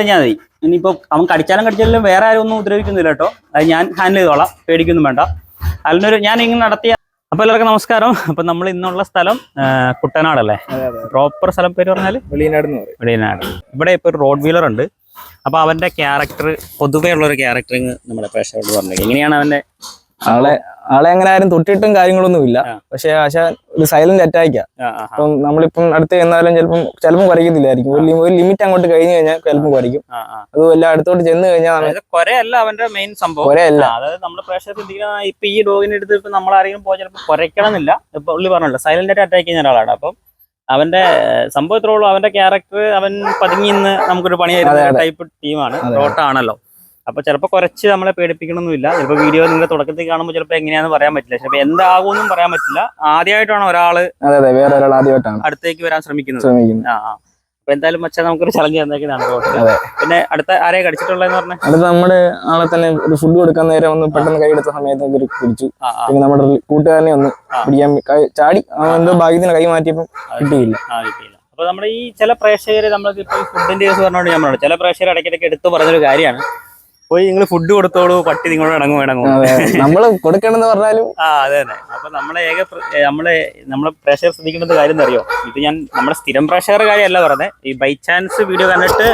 ഞാൻ മതി. ഇനിയിപ്പോ അവൻ കടിച്ചാലും കടിച്ചാലും വേറെ ആരും ഒന്നും ഉപദ്രവിക്കുന്നില്ല കേട്ടോ. അത് ഞാൻ ഹാൻഡിൽ ചെയ്തോളാം. പേടിക്കൊന്നും വേണ്ട. അതിനൊരു ഞാൻ ഇങ്ങനെ നടത്തിയ അപ്പൊ എല്ലാവർക്കും നമസ്കാരം. അപ്പൊ നമ്മൾ ഇന്നുള്ള സ്ഥലം കുട്ടനാടല്ലേ? പ്രോപ്പർ സ്ഥലം പേര് പറഞ്ഞാൽ? വെളിയനാട് എന്ന് പറയും. വെളിയനാട്. ഇവിടെ ഇപ്പൊ ഒരു റോഡ് വീലർ ഉണ്ട്. അപ്പൊ അവന്റെ ക്യാരക്ടർ പൊതുവേ ഉള്ള ഒരു ക്യാരക്ടറിങ് നമ്മുടെ പ്രേക്ഷകരോട് പറഞ്ഞത് എങ്ങനെയാണ് അവന്റെ ആളെ ആളെ അങ്ങനെ ആരും തൊട്ടിട്ടും കാര്യങ്ങളൊന്നും ഇല്ല. പക്ഷെ ആശാൻ ഒരു സൈലന്റ് അറ്റാക്കാ. അപ്പം നമ്മളിപ്പം അടുത്ത് ചെന്നാലും ചിലപ്പം ചിലപ്പം കുറയ്ക്കത്തില്ലായിരിക്കും. ഒരു ഒരു ലിമിറ്റ് അങ്ങോട്ട് കഴിഞ്ഞു കഴിഞ്ഞാൽ ചിലപ്പം കുറയ്ക്കും. അതുമല്ല അടുത്തോട്ട് ചെന്ന് കഴിഞ്ഞാൽ കൊരയല്ല അവന്റെ മെയിൻ സംഭവം. കുറയല്ല ആ, അതായത് നമ്മുടെ പ്രേക്ഷകർ ചിന്തിക്കുന്ന ഇപ്പൊ ഈ ഡോഗിനെ എടുത്ത് ഇപ്പൊ നമ്മൾ ആരെങ്കിലും പോയി ചിലപ്പോൾ കുറയ്ക്കണമെന്നില്ല ഇപ്പൊ ഉള്ളി പറഞ്ഞല്ലോ സൈലന്റ് ആയിട്ട് അറ്റാക്ക് ചെയ്യുന്ന ഒരാളാണ്. അപ്പം അവന്റെ ഏഹ്, സംഭവം ഇത്രേ ഉള്ളൂ. അവന്റെ ക്യാരക്ടർ അവൻ പതുങ്ങി നിന്ന് നമുക്കൊരു പണി അതെ, തരുന്ന അതെ. ടൈപ്പ് ടീമാണ് അതെ. റോട്ടാണല്ലോ അപ്പൊ ചിലപ്പോൾ കുറച്ച് നമ്മളെ പേടിപ്പിക്കണമെന്നില്ല ചിലപ്പോൾ വീഡിയോ നിങ്ങൾ തുടക്കത്തിൽ കാണുമ്പോൾ ചിലപ്പോൾ എങ്ങനെയാന്ന് പറയാൻ പറ്റില്ല. ചിലപ്പോൾ എന്താകുമെന്നും പറയാൻ പറ്റില്ല. ആദ്യമായിട്ടാണ് ഒരാൾ വേറെ ഒരാൾ ആദ്യമായിട്ടാണ് അടുത്തേക്ക് വരാൻ ശ്രമിക്കുന്നത്. ആ. അപ്പൊ എന്തായാലും മച്ചാ നമുക്കൊരു ചലഞ്ച് തന്നേക്കുന്നതാണ്. പിന്നെ അടുത്ത ആരെ കടിച്ചിട്ടുള്ളതെന്ന് പറഞ്ഞേ? അടുത്ത് നമ്മുടെ ആളെ തന്നെ ഒരു ഫുഡ് കൊടുക്കാൻ നേരം ഒന്ന് പെട്ടെന്ന് കൈയെടുത്ത സമയത്ത് ഒരു പിടിച്ചു ആ ആ. പിന്നെ നമ്മുടെ കൂട്ടുകാരനെ ഒന്ന് പിടിക്കാൻ ചാടി. എന്തോ ഭാഗ്യത്തിന് കൈ മാറ്റിയപ്പം കിട്ടിയില്ല. അപ്പൊ നമ്മുടെ ഈ ചില പ്രേക്ഷകര് നമ്മളിപ്പോ ഈ ഫുഡിന്റെ കേസ് പറഞ്ഞോണ്ട് ഞാൻ പറഞ്ഞു ചില പ്രേക്ഷകർ ഇടയ്ക്കിടയ്ക്ക് എടുത്തു പറഞ്ഞൊരു കാര്യമാണ്. പോയി നിങ്ങൾ ഫുഡ് കൊടുത്തോളൂ പട്ടി നിങ്ങളോട് ഇണങ്ങും ഇണങ്ങും. നമ്മൾ കൊടുക്കണമെന്ന് പറഞ്ഞാലും ആ അതെ തന്നെ. അപ്പൊ നമ്മളെ ഏക നമ്മളെ നമ്മളെ പ്രേക്ഷകർ ശ്രദ്ധിക്കേണ്ടത് കാര്യം അറിയോ? ഇത് ഞാൻ നമ്മുടെ സ്ഥിരം പ്രേക്ഷകരുടെ കാര്യമല്ല പറഞ്ഞത് ഈ ബൈ ചാൻസ് വീഡിയോ കണ്ടിട്ട്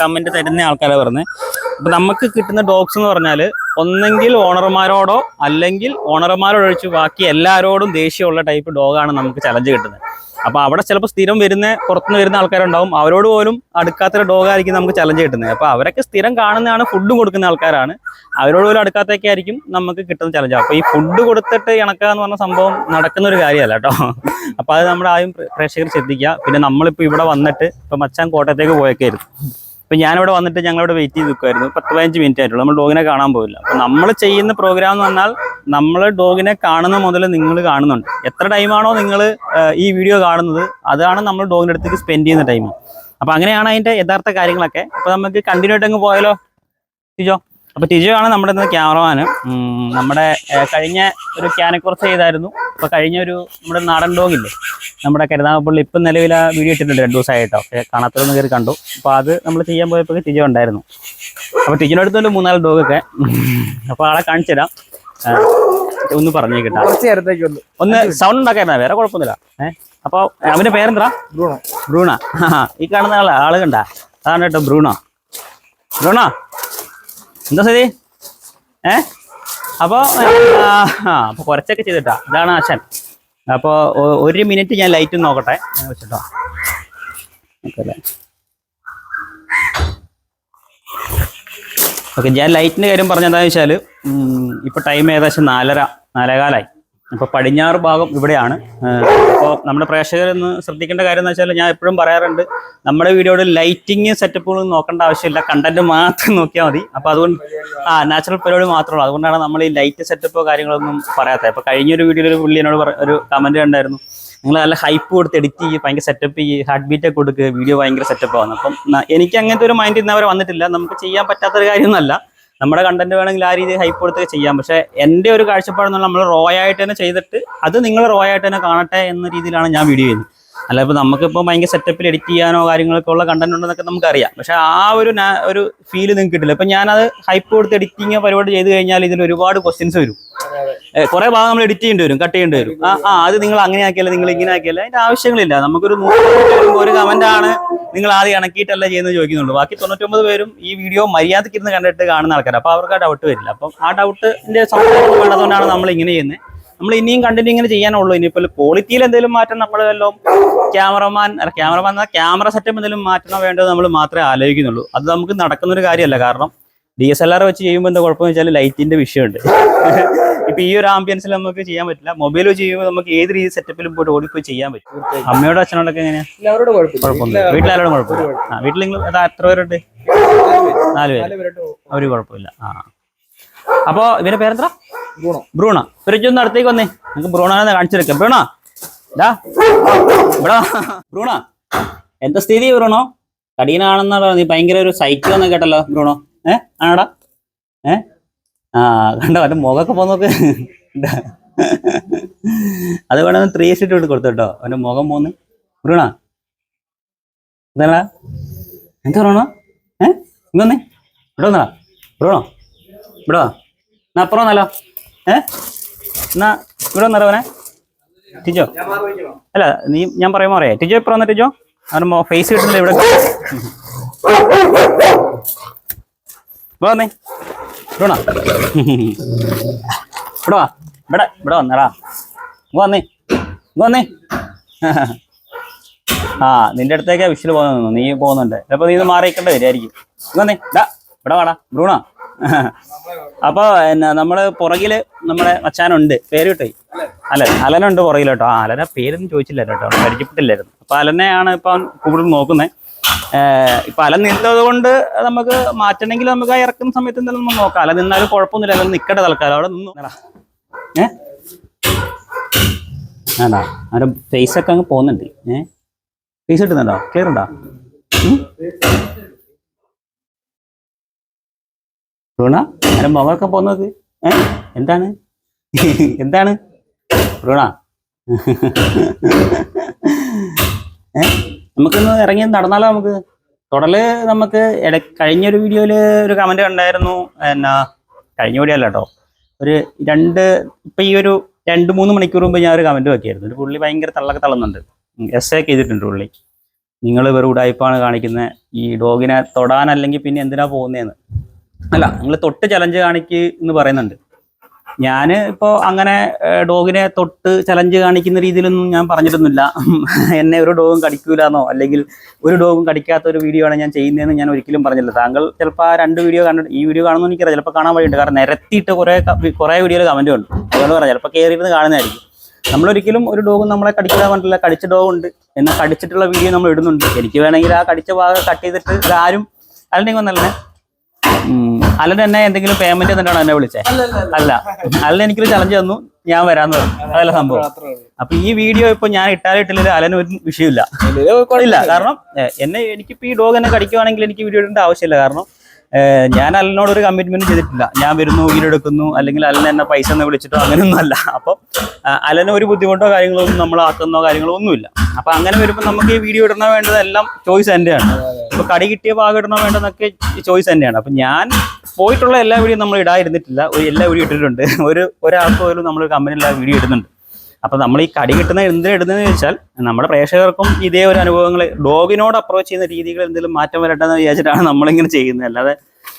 കമന്റ് തരുന്ന ആൾക്കാരെ പറഞ്ഞത് അപ്പൊ നമുക്ക് കിട്ടുന്ന ഡോഗ്സ് എന്ന് പറഞ്ഞാൽ ഒന്നെങ്കിൽ ഓണർമാരോടോ അല്ലെങ്കിൽ ഓണർമാരോടൊഴിച്ച് ബാക്കി എല്ലാവരോടും ദേഷ്യമുള്ള ടൈപ്പ് ഡോഗാണ് നമുക്ക് ചലഞ്ച് കിട്ടുന്നത്. അപ്പൊ അവിടെ ചിലപ്പോൾ സ്ഥിരം വരുന്ന പുറത്തുനിന്ന് വരുന്ന ആൾക്കാരുണ്ടാവും. അവരോട് പോലും അടുക്കാത്തൊരു ഡോഗായിരിക്കും നമുക്ക് ചലഞ്ച് കിട്ടുന്നത്. അപ്പൊ അവരൊക്കെ സ്ഥിരം കാണുന്നതാണ് ഫുഡ് കൊടുക്കുന്ന ആൾക്കാരാണ്. അവരോട് പോലും അടുക്കാത്തൊക്കെ ആയിരിക്കും നമുക്ക് കിട്ടുന്ന ചലഞ്ച് അപ്പൊ ഈ ഫുഡ് കൊടുത്തിട്ട് ഇണക്കുക എന്ന് പറഞ്ഞ സംഭവം നടക്കുന്ന ഒരു കാര്യമല്ല കേട്ടോ. അപ്പൊ അത് നമ്മുടെ ആദ്യം പ്രേക്ഷകർ ശ്രദ്ധിക്കുക. പിന്നെ നമ്മളിപ്പോ ഇവിടെ വന്നിട്ട് ഇപ്പൊ മച്ചാൻ കോട്ടയത്തേക്ക് പോയേക്കായിരുന്നു ഇപ്പൊ ഞാനിവിടെ വന്നിട്ട് ഞങ്ങളിവിടെ വെയിറ്റ് ചെയ്ത് നിൽക്കുമായിരുന്നു പത്ത് പതിനഞ്ച് മിനിറ്റ് ആയിട്ടുള്ളൂ. നമ്മൾ ഡോഗിനെ കാണാൻ പോകില്ല അപ്പൊ നമ്മൾ ചെയ്യുന്ന പ്രോഗ്രാം എന്ന് പറഞ്ഞാൽ നമ്മൾ ഡോഗിനെ കാണുന്ന മുതൽ നിങ്ങൾ കാണുന്നുണ്ട്. എത്ര ടൈമാണോ നിങ്ങൾ ഈ വീഡിയോ കാണുന്നത് അതാണ് നമ്മൾ ഡോഗിന്റെ അടുത്തേക്ക് സ്പെൻഡ് ചെയ്യുന്ന ടൈം അപ്പോൾ അങ്ങനെയാണ് അതിന്റെ യഥാർത്ഥ കാര്യങ്ങളൊക്കെ. അപ്പോൾ നമുക്ക് കണ്ടിന്യൂ ആയിട്ട് അങ്ങ് പോയാലോ? ടിജോ? അപ്പോൾ ടിജോ ആണ് നമ്മുടെ ഇന്ന് ക്യാമറമാന് നമ്മുടെ കഴിഞ്ഞ ഒരു ക്യാനക്കുറച്ച് ചെയ്തായിരുന്നു. അപ്പോൾ കഴിഞ്ഞ ഒരു നമ്മുടെ നാടൻ ഡോഗില്ലേ നമ്മുടെ കരുതാമപ്പള്ളി ഇപ്പം നിലവിൽ ആ വീഡിയോ ഇട്ടിട്ടുണ്ട് രണ്ട് ദിവസമായിട്ടോ. കാണാത്തതൊന്ന് കയറി കണ്ടു. അപ്പോൾ അത് നമ്മൾ ചെയ്യാൻ പോയപ്പോൾ ടിജോ ഉണ്ടായിരുന്നു. അപ്പോൾ അടുത്തുണ്ട് മൂന്നാൽ ഡോഗൊക്കെ. അപ്പോൾ ആളെ കാണിച്ചു തരാം ഒന്ന് പറഞ്ഞേക്കിട്ടാ കുറച്ച് നേരത്തേക്ക് വന്നു ഒന്ന് സൗണ്ട് ഉണ്ടാക്കായിരുന്ന വേറെ കുഴപ്പമൊന്നുമില്ല. ഏഹ് അപ്പൊ അവന്റെ പേരെന്താ? ബ്രൂണോ. ബ്രൂണ. ഈ കാണുന്ന ആൾ ആൾ കണ്ട. അതാണ് കേട്ടോ ബ്രൂണോ. ബ്രൂണോ? എന്താ സ്ഥിതി? ഏ? അപ്പോ അപ്പൊ കുറച്ചൊക്കെ ചെയ്തിട്ടാ. ഇതാണ് ആശൻ അപ്പൊ ഒരു മിനിറ്റ് ഞാൻ ലൈറ്റ് നോക്കട്ടെ. വെച്ചിട്ടോ. ഓക്കെ ഓക്കെ ഞാൻ ലൈറ്റിന്റെ കാര്യം പറഞ്ഞ വെച്ചാൽ വെച്ചാൽ ഇപ്പൊ ടൈം ഏകദേശം നാലര നാലേകാലായി. അപ്പോൾ പടിഞ്ഞാറ് ഭാഗം ഇവിടെയാണ്. അപ്പോൾ നമ്മുടെ പ്രേക്ഷകരൊന്ന് ശ്രദ്ധിക്കേണ്ട കാര്യം എന്ന് വെച്ചാൽ ഞാൻ എപ്പോഴും പറയാറുണ്ട് നമ്മുടെ വീഡിയോയുടെ ലൈറ്റിങ് സെറ്റപ്പുകളൊന്നും നോക്കേണ്ട ആവശ്യമില്ല. കണ്ടന്റ് മാത്രം നോക്കിയാൽ മതി. അപ്പോൾ അതുകൊണ്ട് ആ നാച്ചുറൽ പരിപാടി മാത്രമേ അതുകൊണ്ടാണ് നമ്മൾ ഈ ലൈറ്റ് സെറ്റപ്പോ കാര്യങ്ങളൊന്നും പറയാത്തത്. അപ്പോൾ കഴിഞ്ഞൊരു വീഡിയോയിൽ പുള്ളി എന്നോട് ഒരു കമന്റ് കണ്ടായിരുന്നു. നിങ്ങൾ നല്ല ഹൈപ്പ് കൊടുത്ത് എഡിറ്റ് ചെയ്യും ഭയങ്കര സെറ്റപ്പ് ചെയ്യും ഹാർട്ട് ബീറ്റ് ഒക്കെ കൊടുക്കുക വീഡിയോ ഭയങ്കര സെറ്റപ്പ് ആവുന്നു. അപ്പം എനിക്ക് അങ്ങനത്തെ ഒരു മൈൻഡ് ഇന്നവരെ വന്നിട്ടില്ല. നമുക്ക് ചെയ്യാൻ പറ്റാത്തൊരു കാര്യമൊന്നുമല്ല. നമ്മുടെ കണ്ടന്റ് വേണമെങ്കിൽ ആ രീതിയിൽ ഹൈപ്പ് കൊടുത്തൊക്കെ ചെയ്യാം. പക്ഷെ എന്റെ ഒരു കാഴ്ചപ്പാടെന്ന് നമ്മൾ റോ ആയിട്ട് തന്നെ ചെയ്തിട്ട് അത് നിങ്ങൾ റോ ആയിട്ട് തന്നെ കാണട്ടെ എന്ന രീതിയിലാണ് ഞാൻ വീഡിയോ ചെയ്യുന്നത്. അല്ല ഇപ്പൊ നമുക്കിപ്പോൾ ഭയങ്കര സെറ്റപ്പിൽ എഡിറ്റ് ചെയ്യാനോ കാര്യങ്ങളൊക്കെ ഉള്ള കണ്ടന്റ് ഉണ്ടെന്നൊക്കെ നമുക്കറിയാം. പക്ഷെ ആ ഒരു ഒരു ഫീൽ നിങ്ങൾക്ക് കിട്ടില്ല. ഇപ്പൊ ഞാനത് ഹൈപ്പ് കൊടുത്ത് എഡിറ്റിംഗ് പരിപാടി ചെയ്ത് കഴിഞ്ഞാൽ ഇതിൽ ഒരുപാട് ക്വസ്റ്റ്യൻസ് വരും. കുറെ ഭാഗം നമ്മൾ എഡിറ്റ് ചെയ്യേണ്ടി വരും കട്ട് ചെയ്യേണ്ടി വരും. ആ ആ അത് നിങ്ങൾ അങ്ങനെ ആക്കിയല്ല നിങ്ങൾ ഇങ്ങനെ ആക്കിയല്ല അതിന്റെ ആവശ്യങ്ങളില്ല. നമുക്കൊരു ഒരു കമന്റ് ആണ് നിങ്ങൾ ആദ്യം ഇണക്കിയിട്ടല്ല ചെയ്യുന്നത് ചോദിക്കുന്നുള്ളൂ. ബാക്കി തൊണ്ണൂറ്റൊമ്പത് പേരും ഈ വീഡിയോ മര്യാദയ്ക്ക് ഇരുന്ന് കണ്ടിട്ട് കാണുന്ന ആൾക്കാർ അപ്പോൾ അവർക്ക് ആ ഡൗട്ട് വരില്ല. അപ്പം ആ ഡൗട്ടിന്റെ സംസാരം വേണ്ടതുകൊണ്ടാണ് നമ്മൾ ഇങ്ങനെ ചെയ്യുന്നത് നമ്മൾ ഇനിയും കണ്ടിന്യൂ ഇങ്ങനെ ചെയ്യാനുള്ളൂ. ഇനിയിപ്പോൾ ക്വാളിറ്റിയിൽ എന്തെങ്കിലും മാറ്റം നമ്മൾ വല്ലതും ക്യാമറമാൻ അല്ല ക്യാമറമാൻ ക്യാമറ സെറ്റപ്പ് എന്തെങ്കിലും മാറ്റണം വേണ്ടത് നമ്മൾ മാത്രമേ ആലോചിക്കുന്നുള്ളൂ. അത് നമുക്ക് നടക്കുന്ന ഒരു കാര്യമല്ല. കാരണം ഡി എസ് എൽ ആർ വെച്ച് ചെയ്യുമ്പോൾ എന്താ കുഴപ്പമെന്ന് വെച്ചാൽ ലൈറ്റിന്റെ വിഷയമുണ്ട്. ഇപ്പൊ ഈ ഒരു ആംബിയൻസിൽ നമുക്ക് ചെയ്യാൻ പറ്റില്ല. മൊബൈൽ വെച്ച് ചെയ്യുമ്പോൾ നമുക്ക് ഏത് രീതി സെറ്റപ്പിലും പോയിട്ട് ഓടിപ്പോയി ചെയ്യാൻ പറ്റും. അമ്മയോടും അച്ഛനോടൊക്കെ എങ്ങനെയാ? കുഴപ്പമില്ല. വീട്ടിലാരോടും കുഴപ്പമില്ല? ആ വീട്ടിൽ നിങ്ങൾ എത്ര പേരുണ്ട്? നാല് പേര്. ഒരു കുഴപ്പമില്ല. ആ. അപ്പോ ഇവന്റെ പേരെന്താ ബ്രൂണോ. ബ്രൂണ. ഒന്ന് അടുത്തേക്ക് വന്നേ. നമുക്ക് ബ്രൂണാനെ കാണിച്ചെടുക്കാം ബ്രൂണ? ഡാ ഇവിടെ. ബ്രൂണ. എന്താ സ്ഥിതി ബ്രൂണോ? കടീനാണെന്നാണോ നീ ഭയങ്കര ഒരു സൈക്കോ എന്ന് കേട്ടല്ലോ ബ്രൂണോ. ഏ? ആണോടാ? ഏ? ആ കണ്ടോ? അവന്റെ മുഖമൊക്കെ പോന്നോക്ക് നോക്ക്. അത് വേണമെന്ന് ത്രീ സീറ്റ് ഇട്ട് കൊടുത്തു കേട്ടോ. അവന്റെ മുഖം പോന്ന്. ബ്രൂണ? എന്താടാ? എന്താ പറയണോ ഏ? ഇങ്ങൊന്നേ ഇവിടെ വന്നടാ. ബ്രൂണോ? ഇവിടെ? വാ എന്നാ അപ്പുറം നല്ല ഏ? എന്നാ ഇവിടെ നിറവനെ ടിജോ. അല്ല നീ ഞാൻ പറയുമ്പോൾ അറിയാം. ടിജോ ഇപ്പുറം വന്ന ടിജോ? അവന് ഫേസ് കിട്ടുന്നില്ല ഇവിടെ. വന്നേ. ഇവിടെ ഇവിടെ വാ. ഇവിടെ ഇവിടെ വന്നടാ. വന്നേ. വന്നേ. ആ നിന്റെ അടുത്തേക്കാ വിഷൽ പോകുന്നു നീ പോകുന്നുണ്ട്. അപ്പൊ നീ ഇത് മാറിയിക്കേണ്ടി വരുമായിരിക്കും വന്നേ. ഇവിടെ വാടാ. ബ്രൂണോ. അപ്പൊ എന്നാ നമ്മൾ പുറകിൽ നമ്മളെ മച്ചാനുണ്ട് പേര് കിട്ടോ അലൻ. അലനുണ്ട് പുറകിൽ കേട്ടോ ആ അലനെ പേരൊന്നും ചോദിച്ചില്ല കേട്ടോ. പരിചയപ്പെട്ടില്ലായിരുന്നു. അപ്പൊ അലനെയാണ് ഇപ്പൊ കൂടുതൽ നോക്കുന്നത് ഇപ്പൊ അല നിന്നത് കൊണ്ട് നമുക്ക് മാറ്റണമെങ്കിൽ നമുക്ക് ആ ഇറക്കുന്ന സമയത്ത് എന്തായാലും നമ്മൾ നോക്കാം. അല നിന്നാലും കുഴപ്പമൊന്നുമില്ല. അല്ല നിക്കട്ടെ തൽക്കാലം. അവിടെ നിന്നു. ഏ? അവരുടെ ഫേസ് ഒക്കെ അങ്ങ് പോകുന്നുണ്ട്. ഏ? ഫേസ് കിട്ടുന്നുണ്ടോ? ക്ലിയർ ഉണ്ടോ? റുണ അവരുടെ മുഖമൊക്കെ പോകുന്നത്? ഏ? എന്താണ്? എന്താണ്? റുണ. ഏ? നമുക്കൊന്ന് ഇറങ്ങി നടന്നാലോ നമുക്ക്? തുടൽ നമുക്ക് ഇട കഴിഞ്ഞൊരു വീഡിയോയിൽ ഒരു കമന്റ് ഉണ്ടായിരുന്നു എന്നാ കഴിഞ്ഞ വീഡിയോ അല്ല കേട്ടോ ഒരു രണ്ട് ഇപ്പൊ ഈ ഒരു രണ്ട് മൂന്ന് മണിക്കൂർ മുമ്പ് ഞാൻ ഒരു കമന്റ് വെക്കായിരുന്നു ഒരു പുള്ളി ഭയങ്കര തള്ളൊക്കെ തള്ളുന്നുണ്ട്. എസ് ഒക്കെ ചെയ്തിട്ടുണ്ട് പുള്ളി. നിങ്ങൾ വെറും ഉടായ്പാണ് കാണിക്കുന്നത് ഈ ഡോഗിനെ തൊടാനല്ലെങ്കിൽ പിന്നെ എന്തിനാ പോകുന്നതെന്ന് അല്ല നിങ്ങൾ തൊട്ട് ചലഞ്ച് കാണിക്ക് എന്ന് പറയുന്നുണ്ട്. ഞാൻ ഇപ്പോൾ അങ്ങനെ ഡോഗിനെ തൊട്ട് ചലഞ്ച് കാണിക്കുന്ന രീതിയിലൊന്നും ഞാൻ പറഞ്ഞിട്ടൊന്നുമില്ല. എന്നെ ഒരു ഡോഗും കടിക്കൂലെന്നോ അല്ലെങ്കിൽ ഒരു ഡോഗും കടിക്കാത്ത ഒരു വീഡിയോ ആണ് ഞാൻ ചെയ്യുന്നതെന്ന് ഞാൻ ഒരിക്കലും പറഞ്ഞില്ല താങ്കൾ ചിലപ്പോൾ ആ രണ്ട് വീഡിയോ കണ്ടിട്ട് ഈ വീഡിയോ കാണുമെന്ന് എനിക്കറിയാം. ചിലപ്പോൾ കാണാൻ വഴിയുണ്ട്. കാരണം നിരത്തിയിട്ട് കുറേ കുറേ വീഡിയോയിൽ കമന്റ് ഉണ്ട്. അതുകൊണ്ട് പറയാം ചിലപ്പോൾ കയറിയിരുന്ന് കാണുന്നതായിരിക്കും. നമ്മളൊരിക്കലും ഒരു ഡോഗും നമ്മളെ കടിക്കാൻ പറഞ്ഞില്ല കടിച്ച ഡോഗ് ഉണ്ട്. എന്നാൽ കടിച്ചിട്ടുള്ള വീഡിയോ നമ്മൾ ഇടുന്നുണ്ട്. എനിക്ക് വേണമെങ്കിൽ ആ കടിച്ച ഭാഗം കട്ട് ചെയ്തിട്ട് ആരും അല്ലെങ്കിൽ വന്നല്ലേ അലൻ എന്നെ എന്തെങ്കിലും പേയ്മെന്റ് തന്നിട്ടാണ് എന്നെ വിളിച്ചേ? അല്ല അല്ല എനിക്കൊരു ചലഞ്ച് തന്നു. ഞാൻ വരാന്ന് പറഞ്ഞു. അതല്ല സംഭവം. അപ്പൊ ഈ വീഡിയോ ഇപ്പൊ ഞാൻ ഇട്ടാലിട്ടില്ല അലന് ഒരു വിഷയമില്ല. ഇല്ല കാരണം എന്നെ എനിക്കിപ്പോ ഈ ഡോഗ് എന്നെ കടിക്കുവാണെങ്കിൽ എനിക്ക് വീഡിയോ ഇടേണ്ട ആവശ്യമില്ല. കാരണം ഞാൻ അലനോട് ഒരു കമ്മിറ്റ്മെന്റ് ചെയ്തിട്ടില്ല. ഞാൻ വരുന്നു വീഡിയോ അല്ലെങ്കിൽ അലൻ എന്നെ പൈസ എന്ന് വിളിച്ചിട്ടോ അങ്ങനെയൊന്നും അല്ല. അപ്പം അലന് ഒരു ബുദ്ധിമുട്ടോ കാര്യങ്ങളോ ഒന്നും നമ്മൾ ആക്കുന്നോ കാര്യങ്ങളോ ഒന്നുമില്ല. അപ്പൊ അങ്ങനെ വരുമ്പോൾ നമുക്ക് ഈ വീഡിയോ ഇടണോ വേണ്ടതെല്ലാം ചോയ്സ് എന്റെയാണ് ഇപ്പൊ കടി കിട്ടിയ ഭാഗം ഇടണോ വേണ്ടതെന്നൊക്കെ ചോയ്സ് തന്നെയാണ്. അപ്പൊ ഞാൻ പോയിട്ടുള്ള എല്ലാ വീഡിയോ നമ്മൾ ഇടാതിരുന്നിട്ടില്ല. എല്ലാ വീഡിയോ ഇട്ടിട്ടുണ്ട്. ഒരു ഒരാൾക്ക് പോലും നമ്മൾ കമ്പനിയിൽ ആ വീഡിയോ ഇടുന്നുണ്ട്. അപ്പൊ നമ്മൾ ഈ കടി കിട്ടുന്ന എന്തിനാ ഇടുന്നതെന്ന് വെച്ചാൽ നമ്മുടെ പ്രേക്ഷകർക്കും ഇതേ ഒരു അനുഭവങ്ങൾ ഡോഗിനോട് അപ്രോച്ച് ചെയ്യുന്ന രീതികൾ എന്തെങ്കിലും മാറ്റം വരട്ടെ എന്ന് വിചാരിച്ചിട്ടാണ് നമ്മളിങ്ങനെ ചെയ്യുന്നത്. അല്ലാതെ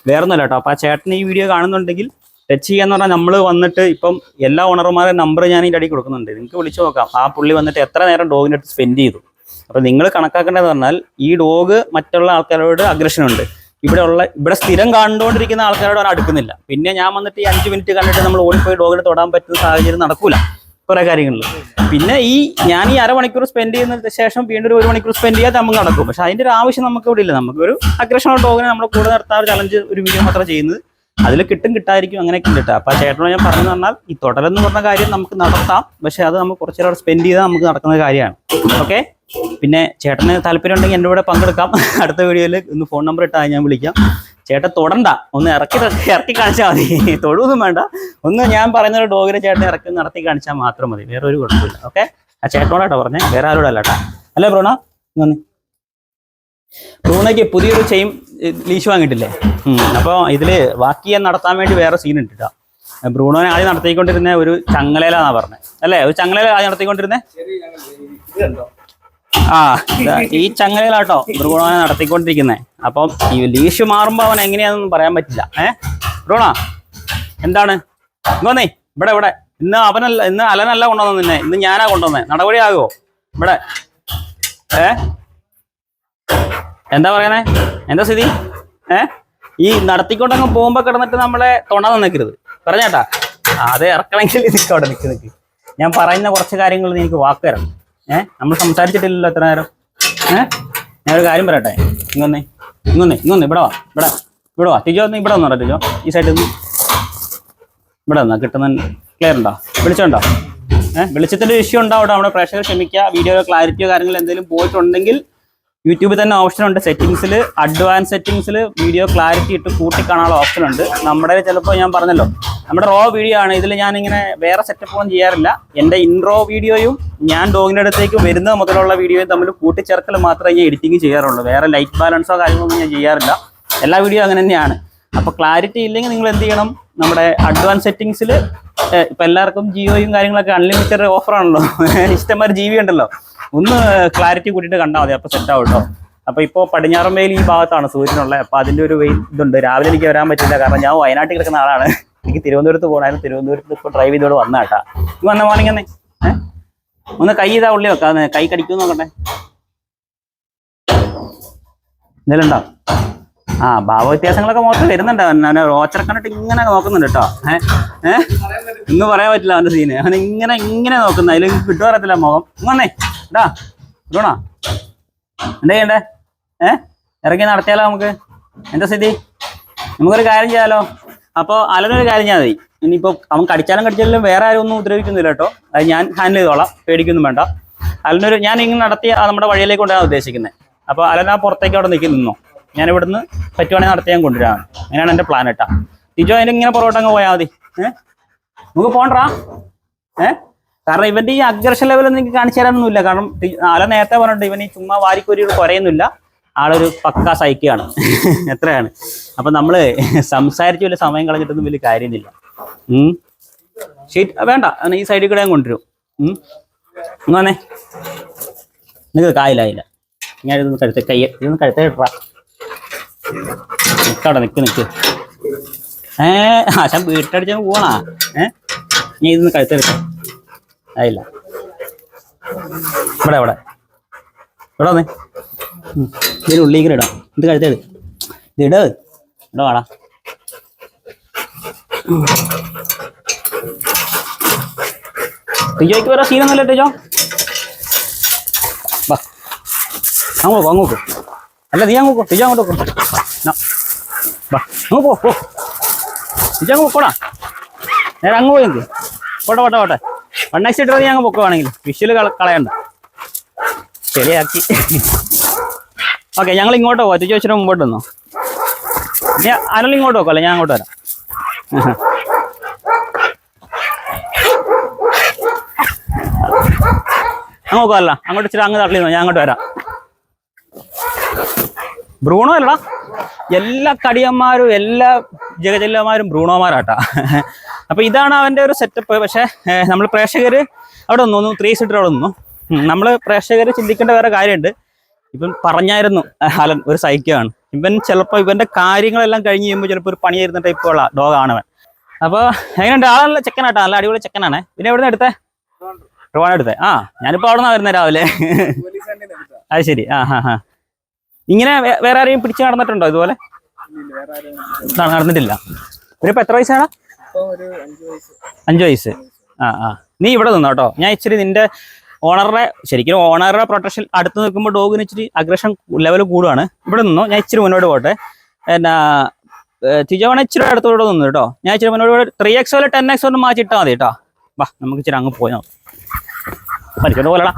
വേറെ ഒന്നുമല്ല കേട്ടോ. അപ്പൊ ആ ചേട്ടൻ ഈ വീഡിയോ കാണുന്നുണ്ടെങ്കിൽ ടച്ച് ചെയ്യാന്ന് പറഞ്ഞാൽ നമ്മൾ വന്നിട്ട് ഇപ്പം എല്ലാ ഓണർമാരുടെ നമ്പർ ഞാൻ ഇതിന്റെ അടി കൊടുക്കുന്നുണ്ട്. നിങ്ങൾക്ക് വിളിച്ചു നോക്കാം. ആ പുള്ളി വന്നിട്ട് എത്ര നേരം ഡോഗിന്റെ അടുത്ത് സ്പെൻഡ് ചെയ്തു? അപ്പൊ നിങ്ങൾ കണക്കാക്കേണ്ടത് പറഞ്ഞാൽ ഈ ഡോഗ് മറ്റുള്ള ആൾക്കാരോട് അഗ്രഷൻ ഉണ്ട്. ഇവിടെ ഉള്ള ഇവിടെ സ്ഥിരം കണ്ടുകൊണ്ടിരിക്കുന്ന ആൾക്കാരോട് അവൻ അടുക്കുന്നില്ല. പിന്നെ ഞാൻ വന്നിട്ട് ഈ അഞ്ച് മിനിറ്റ് കണ്ടിട്ട് നമ്മൾ ഓടിപ്പോയി ഡോഗിനെ തൊടാൻ പറ്റുന്ന സാഹചര്യം നടക്കൂല. കുറെ കാര്യങ്ങളിൽ പിന്നെ ഈ ഞാൻ ഈ അരമണിക്കൂർ സ്പെൻഡ് ചെയ്യുന്ന ശേഷം വീണ്ടും ഒരു മണിക്കൂർ സ്പെൻഡ് ചെയ്യാതെ നമുക്ക് നടക്കും. പക്ഷെ അതിന്റെ ഒരു ആവശ്യം നമുക്ക് ഇവിടെ ഇല്ല. നമുക്ക് ഒരു അഗ്രഷണൽ ഡോഗിനെ നമ്മൾ കൂടെ നിർത്താൻ ഒരു ചലഞ്ച് ഒരു വീഡിയോ മാത്രം ചെയ്യുന്നത് അതിൽ കിട്ടും കിട്ടായിരിക്കും അങ്ങനെയൊക്കെ ഉണ്ട് കേട്ടോ. ചേട്ടനോ ഞാൻ പറഞ്ഞു പറഞ്ഞാൽ ഈ തുടരെന്ന് പറഞ്ഞ കാര്യം നമുക്ക് നടത്താം. പക്ഷെ അത് നമുക്ക് കുറച്ചു നേരം സ്പെൻഡ് ചെയ്താൽ നമുക്ക് നടക്കുന്ന കാര്യമാണ്. ഓക്കെ? പിന്നെ ചേട്ടന് താല്പര്യം ഉണ്ടെങ്കിൽ എന്റെ കൂടെ പങ്കെടുക്കാം. അടുത്ത വീഡിയോയിൽ ഇന്ന് ഫോൺ നമ്പർ ഇട്ടാൽ ഞാൻ വിളിക്കാം. ചേട്ടൻ തൊടണ്ട. ഒന്ന് ഇറക്കി ഇറക്കി കാണിച്ചാൽ മതി. തൊടുവൊന്നും വേണ്ട. ഒന്ന് ഞാൻ പറയുന്ന ഒരു ഡോഗിനെ ചേട്ടൻ ഇറക്കി നടത്തി കാണിച്ചാൽ മാത്രം മതി. വേറെ ഒരു കുഴപ്പമില്ല. ഓക്കെ? ആ ചേട്ടനോടാട്ടോ പറഞ്ഞേ. വേറെ ആരോടല്ല കേട്ടോ. അല്ലേ ബ്രോണ? നന്ദി ബ്രൂണയ്ക്ക് പുതിയൊരു ചെയിൻ ലീശ് വാങ്ങിയിട്ടില്ലേ? അപ്പോൾ ബാക്കി ഞാൻ നടത്താൻ വേണ്ടി വേറെ സീൻ ഉണ്ട് ബ്രൂണോനെ ആദ്യം നടത്തിക്കൊണ്ടിരുന്ന ഒരു ചങ്ങലയിലാന്നാ പറഞ്ഞത് അല്ലേ? ഒരു ചങ്ങലേല ആദ്യം നടത്തിക്കൊണ്ടിരുന്നേ? ആ ഈ ചങ്ങലയിലാട്ടോ ബ്രൂണോനെ നടത്തിക്കൊണ്ടിരിക്കുന്നത് അപ്പം ഈ ലീഷ് മാറുമ്പോൾ അവൻ എങ്ങനെയാണെന്ന് പറയാൻ പറ്റില്ല. ഏ? ബ്രൂണ എന്താണ്? ഇങ്ങോന്നേ ഇവിടെ ഇവിടെ. ഇന്ന് അവനല്ല ഇന്ന് അലനല്ല കൊണ്ടുവന്നത് നിന്നെ. ഇന്ന് ഞാനാ കൊണ്ടുവന്നത് നടപടിയാകുമോ ഇവിടെ. ഏ? എന്താ പറയണേ? എന്താ സ്ഥിതി? ഏ? ഈ നടത്തിക്കൊണ്ടങ്ങ് പോകുമ്പോ കിടന്നിട്ട് നമ്മളെ തൊണ നിൽക്കരുത് പറഞ്ഞേട്ടാ? അതെ ഇറക്കണമെങ്കിൽ നിൽക്ക് അവിടെ നിൽക്ക് നിൽക്ക് ഞാൻ പറയുന്ന കുറച്ച് കാര്യങ്ങൾ നീ എനിക്ക് വാക്ക് തരണം. ഏ? നമ്മൾ സംസാരിച്ചിട്ടില്ലല്ലോ എത്ര നേരം. ഏഹ് ഞാനൊരു കാര്യം പറയട്ടെ? ഇങ്ങൊന്നേ ഇങ്ങൊന്നേ ഇങ്ങൊന്നേ ഇവിടെ വാ. ഇവിടെ. ഇവിടെ വാ. തിജോ ഒന്ന് ഇവിടെ വന്നോ തിജോ. ഈ സൈഡിൽ നിന്ന് ഇവിടെ വന്നാ കിട്ടുന്ന ക്ലിയർ ഉണ്ടോ? വിളിച്ചോണ്ടോ ഏഹ് വിളിച്ചിട്ടൊരു ഇഷ്യൂ ഉണ്ടാവും നമ്മുടെ പ്രേക്ഷകർ ക്ഷമിക്കുക വീഡിയോ ക്ലാരിറ്റിയോ കാര്യങ്ങൾ എന്തെങ്കിലും പോയിട്ടുണ്ടെങ്കിൽ യൂട്യൂബിൽ തന്നെ ഓപ്ഷൻ ഉണ്ട്. സെറ്റിംഗ്സിൽ അഡ്വാൻസ് സെറ്റിംഗ്സിൽ വീഡിയോ ക്ലാരിറ്റി ഇട്ട് കൂട്ടിക്കാണാനുള്ള ഓപ്ഷൻ ഉണ്ട്. നമ്മുടെ ചിലപ്പോൾ ഞാൻ പറഞ്ഞല്ലോ. നമ്മുടെ റോ വീഡിയോ ആണ്. ഇതിൽ ഇങ്ങനെ വേറെ സെറ്റപ്പ് ഒന്നും ചെയ്യാറില്ല. എന്റെ ഇൻട്രോ വീഡിയോയും ഞാൻ ഡോഗിന്റെ അടുത്തേക്ക് വരുന്ന മുതലുള്ള വീഡിയോയും തമ്മിൽ കൂട്ടിച്ചേർക്കൽ മാത്രമേ ഞാൻ എഡിറ്റിംഗ് ചെയ്യാറുള്ളൂ. വേറെ ലൈറ്റ് ബാലൻസോ കാര്യങ്ങളൊന്നും ഞാൻ ചെയ്യാറില്ല. എല്ലാ വീഡിയോ അങ്ങനെ തന്നെയാണ്. അപ്പോൾ ക്ലാരിറ്റി ഇല്ലെങ്കിൽ നിങ്ങൾ എന്ത് ചെയ്യണം? നമ്മുടെ അഡ്വാൻസ് സെറ്റിങ്സിൽ ഇപ്പൊ എല്ലാവർക്കും ജിയോയും കാര്യങ്ങളൊക്കെ അൺലിമിറ്റഡ് ഓഫറാണല്ലോ ഇഷ്ടംമാതിരി ജി ബി ഉണ്ടല്ലോ. ഒന്ന് ക്ലാരിറ്റി കൂട്ടിയിട്ട് കണ്ടാൽ മതി. അപ്പോൾ സെറ്റ് ആവും കേട്ടോ അപ്പൊ ഇപ്പോ പടിഞ്ഞാറൻ ഈ ഭാഗത്താണ് സൂര്യനുള്ളത് അപ്പൊ അതിന്റെ ഒരു വെയിൽ ഇതുണ്ട്. രാവിലെ എനിക്ക് വരാൻ പറ്റില്ല. കാരണം ഞാൻ വയനാട്ടിൽ കിടക്കുന്ന ആളാണ്. എനിക്ക് തിരുവനന്തപുരത്ത് പോകണമായിരുന്നു. തിരുവനന്തപുരത്ത് ഇപ്പോൾ ഡ്രൈവ് ചെയ്തോട് വന്ന കേട്ടാ ഈ വന്ന മോർണിംഗ് തന്നെ. ഒന്ന് കൈ ഇതാ ഉള്ളി വെക്കാം. കൈ കടിക്കും നോക്കട്ടെ. എന്തെങ്കിലും ആ ഭാവ വ്യത്യാസങ്ങളൊക്കെ മൊത്തം വരുന്നുണ്ട്. അവനെ റോച്ചർ കണ്ടിട്ട് ഇങ്ങനെ നോക്കുന്നുണ്ട് കേട്ടോ ഏഹ് ഏഹ് ഇന്ന് പറയാൻ പറ്റില്ല അവന്റെ സീന് അവൻ ഇങ്ങനെ ഇങ്ങനെ നോക്കുന്ന. അതിൽ കിട്ടുക അറിയത്തില്ല മുഖം ഇങ്ങനെ ഇടാ ഇടണോ? എന്താ ചെയ്യണ്ടേ? ഏഹ് ഇറങ്ങി നടത്തിയാലോ നമുക്ക്? എന്താ സ്ഥിതി? നമുക്കൊരു കാര്യം ചെയ്യാലോ? അപ്പോൾ അലനൊരു കാര്യം ഞാൻ മതി. ഇനിയിപ്പോൾ അവൻ കടിച്ചാലും കടിച്ചാലും വേറെ ആരും ഒന്നും ഉപദ്രവിക്കുന്നില്ല കേട്ടോ. അത് ഞാൻ ഹാൻഡിൽ ചെയ്തോളാം. പേടിക്കൊന്നും വേണ്ട. അലനൊരു ഞാൻ ഇങ്ങനെ നടത്തി നമ്മുടെ വഴിയിലേക്ക് കൊണ്ടുവരാൻ ഉദ്ദേശിക്കുന്നത് അപ്പോൾ അലന പുറത്തേക്ക് അവിടെ നിൽക്കി നിന്നോ. ഞാൻ ഇവിടുന്ന് പറ്റുവാണെങ്കിൽ നടത്തി ഞാൻ കൊണ്ടുവരാം. അങ്ങനെയാണ് എന്റെ പ്ലാൻ കേട്ടാ. തിജോ അതിന്റെ ഇങ്ങനെ പുറകോട്ടങ്ങ് പോയാൽ മതി. ഏഹ് നമുക്ക് പോണ്ടാ? ഏഹ് കാരണം ഇവന്റെ ഈ അഗ്രഷൻ ലെവലൊന്നും എനിക്ക് കാണിച്ചു തരാനൊന്നുമില്ല. കാരണം അല നേരത്തെ പറഞ്ഞിട്ടുണ്ട് ഇവൻ ഈ ചുമ്മാ വാരിക്കൊരു കുറയുന്നില്ല ആളൊരു പക്ക സൈക്കിയാണ് എത്രയാണ്? അപ്പൊ നമ്മൾ സംസാരിച്ച് വലിയ സമയം കളഞ്ഞിട്ടൊന്നും വലിയ കാര്യമില്ല. ഉം? ഷീറ്റ് വേണ്ട. ഈ സൈഡിൽ കൂടെ കൊണ്ടുവരും. ഉം? വന്നേ. നിങ്ങൾക്ക് കായില്ലായില്ല ഞാൻ ഇതൊന്ന് കഴുത്ത കയ്യ ഇതൊന്ന് കഴുത്ത ഇട്ടാ. നിക്കട നിക്ക് നിക്ക്. ഏ ആശാൻ വീട്ടടിച്ചാൽ പോണാ ഏ? ഞാൻ ഇതൊന്ന് കഴുത്തെടുക്കാം ആയില്ല ഇവിടെ ഇവിടെ. ഇവിടെ വന്നേ. ഇതിന് ഉള്ളിലേക്ക് ഇടാം. ഇത് കഴുത്തേട് ഇത് ഇട. ഇടോ വാടാ. ടിജോയ്ക്ക് വേറെ സീനൊന്നുമില്ല ടിജോ. വാ. അങ്ങോട്ട് പോ അങ്ങ് അല്ല നീ അങ്ങോട്ട് ടിജോ അങ്ങോട്ട്. വാ. അങ്ങ് പോ പോ. പോടാ. നേരെ അങ്ങ് പോയി പോട്ടെ പോട്ടെ പോട്ടെ. വണ്ണാഴ്ച ഇട്ട് നീ അങ്ങ് പൊക്കുവാണെങ്കിൽ വിഷ്വൽ കളയണ്ട. ശരിയാക്കി. ഓക്കെ ഞങ്ങൾ ഇങ്ങോട്ട് പോവാം. ചേച്ചി വെച്ചിട്ട് മുമ്പോട്ട് വന്നോ നീ അനൽ ഇങ്ങോട്ട് പോക്കല്ലേ ഞാൻ അങ്ങോട്ട് വരാം. അങ്ങ് നോക്കാമല്ല അങ്ങോട്ട് ഇച്ചിരി അങ്ങ് തള്ളി ഞാൻ അങ്ങോട്ട് വരാം. ബ്രൂണോ അല്ലടാ. എല്ലാ കടിയന്മാരും എല്ലാ ജഗജല്ലന്മാരും ബ്രൂണോമാരാട്ടാ. അപ്പൊ ഇതാണ് അവന്റെ ഒരു സെറ്റപ്പ് പക്ഷെ നമ്മൾ പ്രേക്ഷകര് അവിടെ നിന്നു ത്രീ സീറ്റർ അവിടെ നിന്നു. നമ്മൾ പ്രേക്ഷകര് ചിന്തിക്കേണ്ട വേറെ കാര്യമുണ്ട്. ഇവൻ പറഞ്ഞായിരുന്നു അലൻ ഒരു സൈക്കാണ് ഇവൻ ചിലപ്പോൾ ഇവന്റെ കാര്യങ്ങളെല്ലാം കഴിഞ്ഞ് കഴിയുമ്പോൾ ചിലപ്പോൾ ഒരു പണി തരുന്ന ടൈപ്പുള്ള ഡോഗാണ് അവൻ അപ്പോൾ എങ്ങനെയുണ്ട് ആളല്ല ചെക്കനാട്ടോ നല്ല അടിപൊളി ചെക്കനാണ്. പിന്നെ എവിടെ നിന്ന് എടുത്തേ? ട്രിവാണ് എടുത്തേ. ആ ഞാനിപ്പോൾ അവിടെ നിന്നാണ് വരുന്നത് രാവിലെ അത് ശരി. ആ ഹാ ഹാ. ഇങ്ങനെ വേറെ ആരെയും പിടിച്ച് നടന്നിട്ടുണ്ടോ ഇതുപോലെ? നടന്നിട്ടില്ല. ഇവരിപ്പോ എത്ര വയസ്സാണ്? അഞ്ചു വയസ്സ്. ആ ആ. നീ ഇവിടെ നിന്നോട്ടോ ഞാൻ ഇച്ചിരി നിന്റെ ഓണറുടെ ശരിക്കും ഓണറുടെ പ്രൊട്ടക്ഷൻ അടുത്ത് നിൽക്കുമ്പോൾ ഡോഗിന് ഇച്ചിരി അഗ്രഷൻ ലെവൽ കൂടുവാണ്. ഇവിടെ നിന്നോ? ഞാൻ ഇച്ചിരി മുന്നോട്ട് പോട്ടെ. എന്നാ തിജോണ ഇച്ചിരി അടുത്തോട്ട് നിന്നു കേട്ടോ. ഞാൻ ഇച്ചിരി മുന്നോട്ട് ത്രീ എക്സ് അല്ലെ ടെൻ എക്സ് ഒന്ന് മാറ്റിട്ടാൽ മതി കേട്ടോ. വാ നമുക്ക് ഇച്ചിരി അങ്ങ് പോയാൽ മതി മരിച്ചോണ്ട് പോലടാ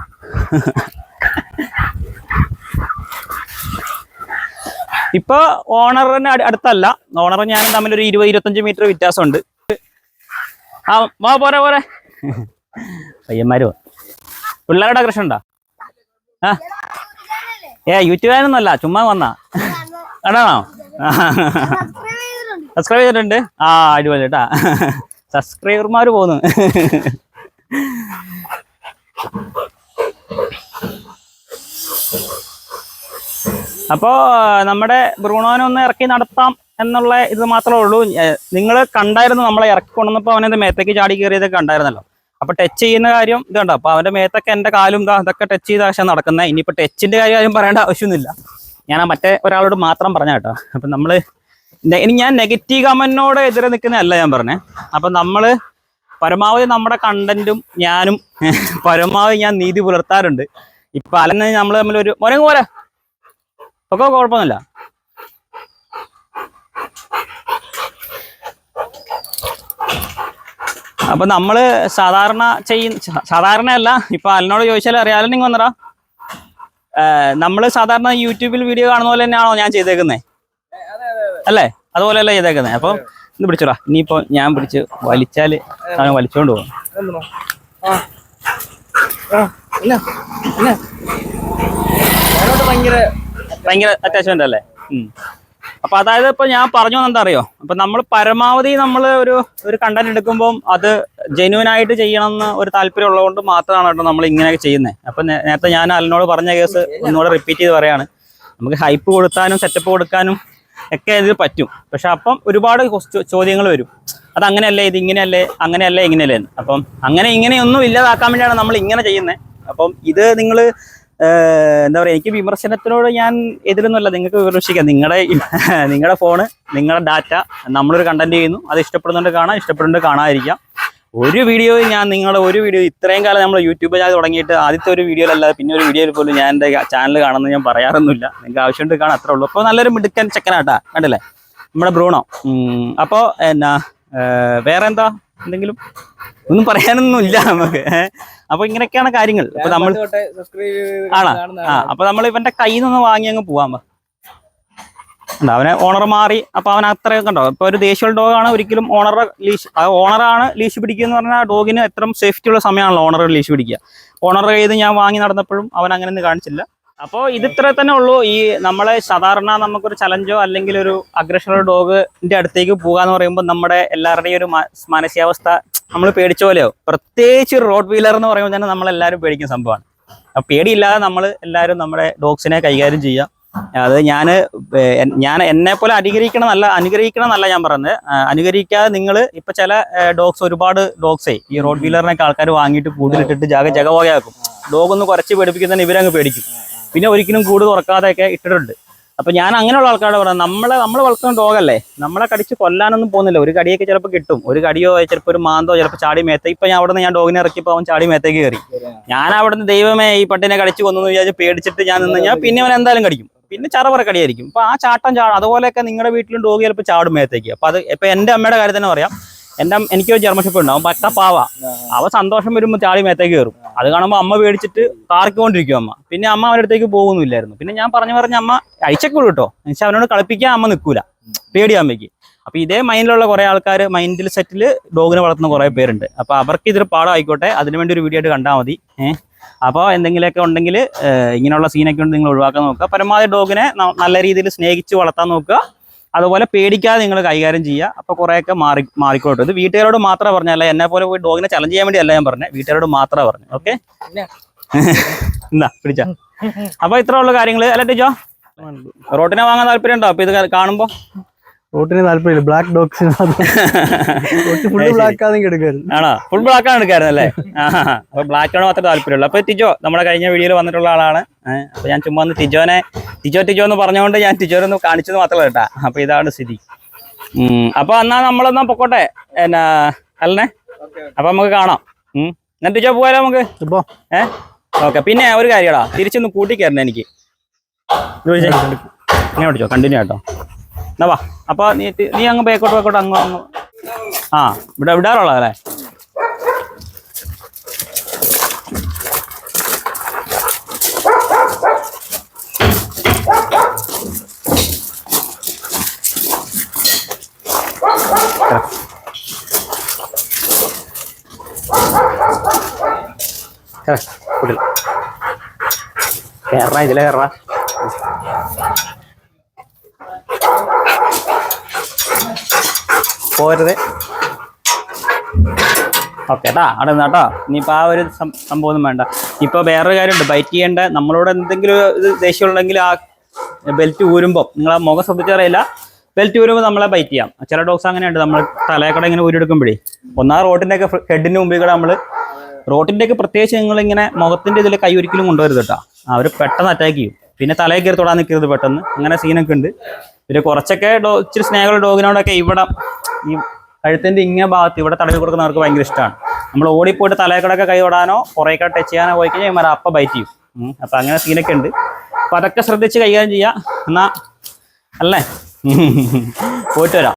ഇപ്പൊ ഓണറിന് അടുത്തല്ല. ഓണറും ഞാനും തമ്മിൽ ഒരു ഇരുപത് ഇരുപത്തഞ്ച് മീറ്റർ വ്യത്യാസമുണ്ട്. ആ വാ പോരെ പോരെ. പയ്യന്മാര്. പിള്ളേരുടെ കൃഷി ഉണ്ടോ? ആ. ഏ യൂട്യൂബാനൊന്നുമല്ല ചുമ്മാ വന്നാ. കണ്ടാണോ സബ്സ്ക്രൈബ് ചെയ്തിട്ടുണ്ട്? ആ അടിപൊളി കേട്ടാ. സബ്സ്ക്രൈബർമാർ പോന്നു. അപ്പോ നമ്മുടെ ബ്രൂണോനെ ഒന്ന് ഇറക്കി നടത്താം എന്നുള്ള ഇത് മാത്രമേ ഉള്ളൂ. നിങ്ങൾ കണ്ടായിരുന്നു നമ്മളെ ഇറക്കി കൊണ്ടുവന്നപ്പോൾ അവനെ മേത്തേക്ക് ചാടി കയറിയതൊക്കെ കണ്ടായിരുന്നല്ലോ. അപ്പൊ ടച്ച് ചെയ്യുന്ന കാര്യം ഇത് കണ്ടോ? അപ്പൊ അവന്റെ മേത്തൊക്കെ എന്റെ കാലും ഇതാ ഇതൊക്കെ ടച്ച് ചെയ്ത പക്ഷേ നടക്കുന്നത് ഇനിയിപ്പോ ടച്ചിന്റെ കാര്യം പറയേണ്ട ആവശ്യമൊന്നുമില്ല. ഞാൻ ആ മറ്റേ ഒരാളോട് മാത്രം പറഞ്ഞ കേട്ടോ. അപ്പൊ നമ്മൾ ഇനി ഞാൻ നെഗറ്റീവ് കമന്റിനോട് എതിരെ നിൽക്കുന്നതല്ല ഞാൻ പറഞ്ഞേ. അപ്പൊ നമ്മൾ പരമാവധി നമ്മുടെ കണ്ടന്റും ഞാനും പരമാവധി ഞാൻ നീതി പുലർത്താറുണ്ട്. ഇപ്പൊ അല്ലെന്ന് നമ്മൾ തമ്മിൽ ഒരു മോനെ പോരാ. ഒക്കെ കുഴപ്പമൊന്നുമില്ല. അപ്പൊ നമ്മൾ സാധാരണ ചെയ്യുന്ന സാധാരണയല്ല. ഇപ്പൊ അലിനോട് ചോദിച്ചാൽ അറിയാലോ നിങ്ങൾ വന്നടാ? നമ്മൾ സാധാരണ യൂട്യൂബിൽ വീഡിയോ കാണുന്ന പോലെ തന്നെയാണോ ഞാൻ ചെയ്തേക്കുന്നേ? അല്ലേ? അതുപോലെയല്ല ചെയ്തേക്കുന്നത് അപ്പൊ ഇത് പിടിച്ചോടാ. ഇനിയിപ്പോ ഞാൻ പിടിച്ച് വലിച്ചാൽ അവൻ വലിച്ചോണ്ട് പോകും ഭയങ്കര ഭയങ്കര അറ്റാച്ച്മെന്റ് അല്ലേ. അപ്പൊ അതായത് ഇപ്പൊ ഞാൻ പറഞ്ഞു എന്താ അറിയോ അപ്പൊ നമ്മൾ പരമാവധി നമ്മൾ ഒരു ഒരു കണ്ടന്റ് എടുക്കുമ്പോൾ അത് ജെന്യൂൻ ആയിട്ട് ചെയ്യണം എന്ന് ഒരു താല്പര്യം ഉള്ളതുകൊണ്ട് മാത്രമാണ് കേട്ടോ നമ്മൾ ഇങ്ങനെയൊക്കെ ചെയ്യുന്നത് അപ്പൊ നേരത്തെ ഞാൻ അലിനോട് പറഞ്ഞ കേസ് ഒന്നുകൂടെ റിപ്പീറ്റ് ചെയ്ത് പറയാണ്. നമുക്ക് ഹൈപ്പ് കൊടുക്കാനും സെറ്റപ്പ് കൊടുക്കാനും ഒക്കെ ഇതിൽ പറ്റും. പക്ഷെ അപ്പം ഒരുപാട് ചോദ്യങ്ങൾ വരും അത് അങ്ങനെയല്ലേ ഇത് ഇങ്ങനെയല്ലേ അങ്ങനെയല്ലേ ഇങ്ങനെയല്ലേ അപ്പം അങ്ങനെ ഇങ്ങനെയൊന്നും ഇല്ലാതാക്കാൻ വേണ്ടിയാണ് നമ്മൾ ഇങ്ങനെ ചെയ്യുന്നത് അപ്പം ഇത് നിങ്ങൾ എന്താ പറയുക എനിക്ക് വിമർശനത്തിനോട് ഞാൻ എതിരൊന്നുമല്ല. നിങ്ങൾക്ക് വിമർശിക്കാം. നിങ്ങളുടെ നിങ്ങളുടെ ഫോണ് നിങ്ങളുടെ ഡാറ്റ നമ്മളൊരു കണ്ടന്റ് ചെയ്യുന്നു. അത് ഇഷ്ടപ്പെടുന്നുണ്ട് കാണാം ഇഷ്ടപ്പെടുന്നുണ്ട് കാണാതിരിക്കാം. ഒരു വീഡിയോ ഞാൻ നിങ്ങളുടെ ഒരു വീഡിയോ ഇത്രയും കാലം നമ്മൾ യൂട്യൂബ് ചാനൽ തുടങ്ങിയിട്ട് ആദ്യത്തെ ഒരു വീഡിയോയിലല്ലാതെ പിന്നെ ഒരു വീഡിയോയിൽ പോലും ഞാൻ എന്റെ ചാനൽ കാണുന്നത് ഞാൻ പറയാറൊന്നുമില്ല. നിങ്ങൾക്ക് ആവശ്യമുണ്ട് കാണാൻ അത്രേ ഉള്ളൂ. അപ്പോൾ നല്ലൊരു മിടുക്കൻ ചെക്കനാട്ടാ. കണ്ടില്ലേ? നമ്മുടെ ബ്രൂണോ. അപ്പോൾ എന്നാ വേറെ എന്താ എന്തെങ്കിലും ഒന്നും പറയാനൊന്നും ഇല്ല നമുക്ക്. അപ്പൊ ഇങ്ങനെയൊക്കെയാണ് കാര്യങ്ങൾ. അപ്പൊ നമ്മൾ ആണോ? ആ അപ്പൊ നമ്മൾ ഇവന്റെ കയ്യിൽ നിന്ന് വാങ്ങി അങ്ങ് പോവാൻ. അവനെ ഓണർ മാറി അപ്പൊ അവൻ അത്ര കണ്ടോ? ഇപ്പൊ ഒരു ദേശീയ ഡോഗാണ് ഒരിക്കലും ഓണറുടെ ലീഷ് ഓണറാണ് ലീഷ് പിടിക്കുക എന്ന് പറഞ്ഞാൽ ഡോഗിന് എത്ര സേഫ്റ്റി ഉള്ള സമയമാണല്ലോ ഓണർ ലീഷ് പിടിക്കുക. ഓണറുടെ കയ്യിൽ ഞാൻ വാങ്ങി നടന്നപ്പോഴും അവൻ അങ്ങനെ ഒന്നും കാണിച്ചില്ല. അപ്പോൾ ഇത് ഇത്ര തന്നെ ഉള്ളൂ. ഈ നമ്മളെ സാധാരണ നമുക്കൊരു ചലഞ്ചോ അല്ലെങ്കിൽ ഒരു അഗ്രഷണൽ ഡോഗിന്റെ അടുത്തേക്ക് പോകാന്ന് പറയുമ്പോൾ നമ്മുടെ എല്ലാവരുടെയും ഒരു മാനസികാവസ്ഥ നമ്മൾ പേടിച്ച പോലെയോ പ്രത്യേകിച്ച് ഒരു റോഡ് വീലർ എന്ന് പറയുമ്പോൾ തന്നെ നമ്മളെല്ലാവരും പേടിക്കുന്ന സംഭവമാണ്. അപ്പൊ പേടിയില്ലാതെ നമ്മൾ എല്ലാവരും നമ്മുടെ ഡോഗ്സിനെ കൈകാര്യം ചെയ്യുക അത് ഞാൻ ഞാൻ എന്നെ പോലെ അനുകരിക്കണം എന്നല്ല അനുകരിക്കണം എന്നല്ല ഞാൻ പറഞ്ഞത് അനുകരിക്കാതെ നിങ്ങൾ ഇപ്പൊ ചില ഡോഗ്സ് ഒരുപാട് ഡോഗ്സേ ഈ റോഡ് വീലറിനൊക്കെ ആൾക്കാർ വാങ്ങിയിട്ട് കൂടുതലിട്ടിട്ട് ജാഗ ജഗവകയാക്കും ഡോഗ് ഒന്ന് കുറച്ച് പേടിപ്പിക്കുന്നതിന് ഇവരങ്ങ് പേടിക്കും. പിന്നെ ഒരിക്കലും കൂട് തുറക്കാതെയൊക്കെ ഇട്ടിട്ടുണ്ട്. അപ്പൊ ഞാൻ അങ്ങനെയുള്ള ആൾക്കാരോട് പറയാം നമ്മളെ നമ്മൾ വളർത്തുന്ന ഡോഗല്ലേ? നമ്മളെ കടിച്ച് കൊല്ലാനൊന്നും പോകുന്നില്ല. ഒരു കടിയൊക്കെ ചിലപ്പോൾ കിട്ടും. ഒരു കടിയോ ചിലപ്പോൾ ഒരു മാന്തോ ചിലപ്പോൾ ചാടി മേത്തേ ഇപ്പൊ ഞാൻ അവിടെ നിന്ന് ഞാൻ ഡോഗിനെ ഇറക്കിയപ്പോൾ അവൻ ചാടി മേത്തേക്ക് കയറി. ഞാൻ അവിടുന്ന് ദൈവമേ ഈ പട്ടിനെ കടിച്ച് കൊന്നു വിചാരിച്ച് പേടിച്ചിട്ട് ഞാൻ നിന്ന് ഞാൻ പിന്നെ അവൻ എന്തായാലും കടിക്കും. പിന്നെ ചറപറ കടിയായിരിക്കും. അപ്പൊ ആ ചാട്ടം ചാടും അതുപോലെയൊക്കെ നിങ്ങളുടെ വീട്ടിലും ഡോഗ് ചിലപ്പോൾ ചാടും മേത്തേക്ക്. അപ്പൊ അത് ഇപ്പൊ എന്റെ അമ്മയുടെ കാര്യം തന്നെ പറയാം. എന്റെ എനിക്ക് ജർമ്മഷിപ്പ് ഉണ്ടാവും പറ്റ പാവ. അവ സന്തോഷം വരുമ്പോൾ ചാടി മേത്തേക്ക് കയറും. അത് കാണുമ്പോൾ അമ്മ പേടിച്ചിട്ട് കാർക്കൊണ്ടിരിക്കും അമ്മ. പിന്നെ അമ്മ അവരുടെ അടുത്തേക്ക് പോകുന്നില്ലായിരുന്നു. പിന്നെ ഞാൻ പറഞ്ഞു പറഞ്ഞ അമ്മ അയച്ചൊക്കെ വിടും കേട്ടോ. എന്നുവെച്ചാൽ അവനോട് കളിപ്പിക്കാൻ അമ്മ നിൽക്കൂല. പേടി അമ്മയ്ക്ക്. അപ്പൊ ഇതേ മൈൻഡിലുള്ള കുറെ ആൾക്കാർ മൈൻഡിൽ സെറ്റിൽ ഡോഗിനെ വളർത്തുന്ന കുറെ പേരുണ്ട്. അപ്പൊ അവർക്ക് ഇതൊരു പാഠമായിക്കോട്ടെ അതിനുവേണ്ടി ഒരു വീഡിയോ ആയിട്ട് കണ്ടാൽ മതി. ഏഹ് അപ്പോൾ എന്തെങ്കിലുമൊക്കെ ഉണ്ടെങ്കിൽ ഇങ്ങനെയുള്ള സീനൊക്കെ ഉണ്ട് നിങ്ങൾ ഒഴിവാക്കാൻ നോക്കുക. പരമാവധി ഡോഗിനെ നല്ല രീതിയിൽ സ്നേഹിച്ച് വളർത്താൻ നോക്കുക. അതുപോലെ പേടിക്കാതെ നിങ്ങൾ കൈകാര്യം ചെയ്യുക. അപ്പോൾ കുറേയൊക്കെ മാറി മാറിക്കോട്ടെ. ഇത് വീട്ടുകാരോട് മാത്രമേ പറഞ്ഞല്ല എന്നെ പോലെ പോയി ഡോഗിനെ ചലഞ്ച് ചെയ്യാൻ വേണ്ടി അല്ല ഞാൻ പറഞ്ഞത് വീട്ടുകാരോട് മാത്രമേ പറഞ്ഞു ഓക്കെ എന്താ പിടിച്ചാ. അപ്പൊ ഇത്ര ഉള്ള കാര്യങ്ങൾ അല്ല ടീച്ചോ? റോട്ടിനെ വാങ്ങാൻ താല്പര്യം ഉണ്ടോ അപ്പൊ ഇത് കാണുമ്പോ? റോട്ടിന് താല്പര്യമില്ല. ബ്ലാക്ക് ഡോഗ്സിന് ഫുൾ ബ്ലാക്ക് ആണെങ്കിൽ എടുക്കരുത് ആണോ? ഫുൾ ബ്ലാക്ക് ആണ് എടുക്കാറുണ്ടല്ലേ അപ്പൊ ബ്ലാക്കാണ് മാത്രമേ താല്പര്യമുള്ളൂ. അപ്പൊ ടിജോ നമ്മുടെ കഴിഞ്ഞ വീഡിയോയിൽ വന്നിട്ടുള്ള ആളാണ്. അപ്പൊ ഞാൻ ചുമ്മാ ഒന്ന് ടിജോനെ ടിജോ ടിജോ എന്ന് പറഞ്ഞുകൊണ്ട് ഞാൻ തിജോനെ ഒന്ന് കാണിച്ചത് മാത്രമല്ല കേട്ടാ. അപ്പൊ ഇതാണ് സ്ഥിതി. അപ്പൊ എന്നാ നമ്മളെന്നാ പൊക്കോട്ടെ. എന്നാ അല്ലേ അപ്പൊ നമുക്ക് കാണാം. ഞാൻ എന്നാ ടിജോ പോയാലോ നമുക്ക്? ഇപ്പൊ. ഏഹ് ഓക്കെ പിന്നെ ഒരു കാര്യടാ തിരിച്ചൊന്ന് കൂട്ടിക്കയറണേ എനിക്ക്. പിടിച്ചേ. ഇങ്ങനെ പിടിച്ചോ കണ്ടിന്യൂ കേട്ടോ എന്നാ വാ. അപ്പൊ നീ നീ അങ്ങ് ബേക്കോട്ട് ബേക്കോട്ട് അങ്ങ് അങ്ങ്. ആ ഇവിടെ വിടാറുള്ളതല്ലേ കേറ. ഇതിലെ കേറ പോരുത് ഓക്കെ കേട്ടാ അവിടെ നിന്ന് കേട്ടോ ഇനിയിപ്പോൾ ആ ഒരു സം- സംഭവം ഒന്നും വേണ്ട. ഇപ്പോൾ വേറൊരു കാര്യമുണ്ട്. ബൈറ്റ് ചെയ്യേണ്ട നമ്മളോട് എന്തെങ്കിലും ഇത് ദേഷ്യമുണ്ടെങ്കിൽ ആ ബെൽറ്റ് ഊരുമ്പോൾ നിങ്ങൾ ആ മുഖം ശ്രദ്ധിച്ചറിയില്ല ബെൽറ്റ് ഊരുമ്പോൾ നമ്മളെ ബൈറ്റ് ചെയ്യാം. ചില ഡോഗ്സ് അങ്ങനെയുണ്ട്. നമ്മൾ തലയെക്കൂടെ ഇങ്ങനെ ഊരെടുക്കുമ്പോഴേ ഒന്നാ റോട്ടിന്റെ ഒക്കെ ഹെഡിന്റെ മുമ്പിൽ കൂടെ നമ്മൾ റോട്ടിന്റെ ഒക്കെ പ്രത്യേകിച്ച് നിങ്ങൾ ഇങ്ങനെ മുഖത്തിന്റെ ഇതിൽ കൈ ഒരിക്കലും കൊണ്ടുവരുത് കേട്ടോ അവർ പെട്ടെന്ന് അറ്റാക്ക് ചെയ്യും. പിന്നെ തലയിൽ കയറി തൊടാൻ നിൽക്കരുത് പെട്ടെന്ന്. അങ്ങനെ സീനൊക്കെ ഉണ്ട്. പിന്നെ കുറച്ചൊക്കെ ഡോ ഇച്ചിരി സ്നേഹമുള്ള ഡോഗിനോടൊക്കെ ഇവിടെ ഈ കഴുത്തിന്റെ ഇങ്ങേ ഭാഗത്ത് ഇവിടെ തടവി കൊടുക്കുന്നവർക്ക് ഭയങ്കര ഇഷ്ടമാണ് നമ്മൾ ഓടിപ്പോയിട്ട് കൈ ഓടാനോ കുറേയൊക്കെ ടച്ച് ചെയ്യാനോ പോയി കഴിഞ്ഞാൽ ഇവന്മാർ അപ്പം ബൈറ്റ് ചെയ്യും. അപ്പം അങ്ങനെ സീനൊക്കെ ഉണ്ട്. അപ്പം അതൊക്കെ ശ്രദ്ധിച്ച് കൈകാര്യം ചെയ്യുക എന്നാൽ അല്ലേ? പോയിട്ട് വരാം.